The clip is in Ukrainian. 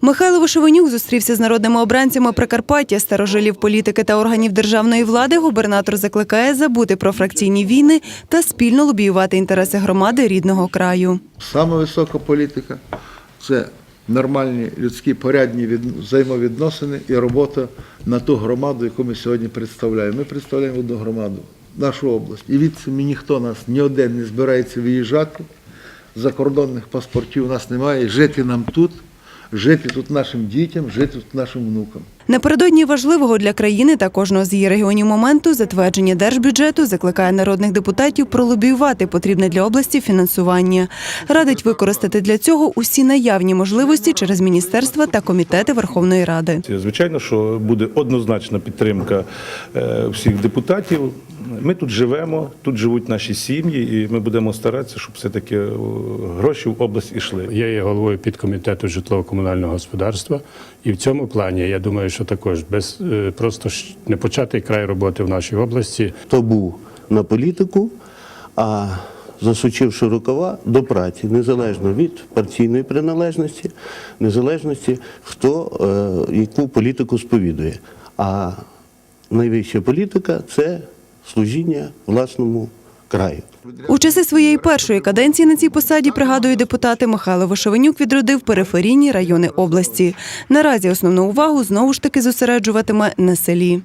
Михайло Вишевенюк зустрівся з народними обранцями Прикарпаття, старожилів політики та органів державної влади. Губернатор закликає забути про фракційні війни та спільно лобіювати інтереси громади рідного краю. Саме висока політика це нормальні людські порядні від- взаємовідносини і робота на ту громаду, яку ми сьогодні представляємо. Ми представляємо одну громаду, нашу область. І від ніхто нас ні один не збирається виїжджати. Закордонних паспортів у нас немає. Жити нам тут, жити тут нашим дітям, жити тут нашим внукам. Напередодні важливого для країни та кожного з її регіонів моменту затвердження держбюджету закликає народних депутатів пролобіювати потрібне для області фінансування. Радить використати для цього усі наявні можливості через міністерства та комітети Верховної Ради. Звичайно, що буде однозначна підтримка е, всіх депутатів. Ми тут живемо, тут живуть наші сім'ї, і ми будемо старатися, щоб все-таки е, гроші в область ішли. Я є головою підкомітету житлово-комунального господарства, і в цьому плані я думаю, що також без е, просто не початий край роботи в нашій області. табу на політику, а засучивши рукава до праці, незалежно від партійної приналежності, незалежності, хто е, яку політику сповідує. А найвища політика це служіння власному краю. У часи своєї першої каденції на цій посаді, пригадує депутати, Михайло Вишевенюк відродив периферійні райони області. Наразі основну увагу знову ж таки зосереджуватиме на селі.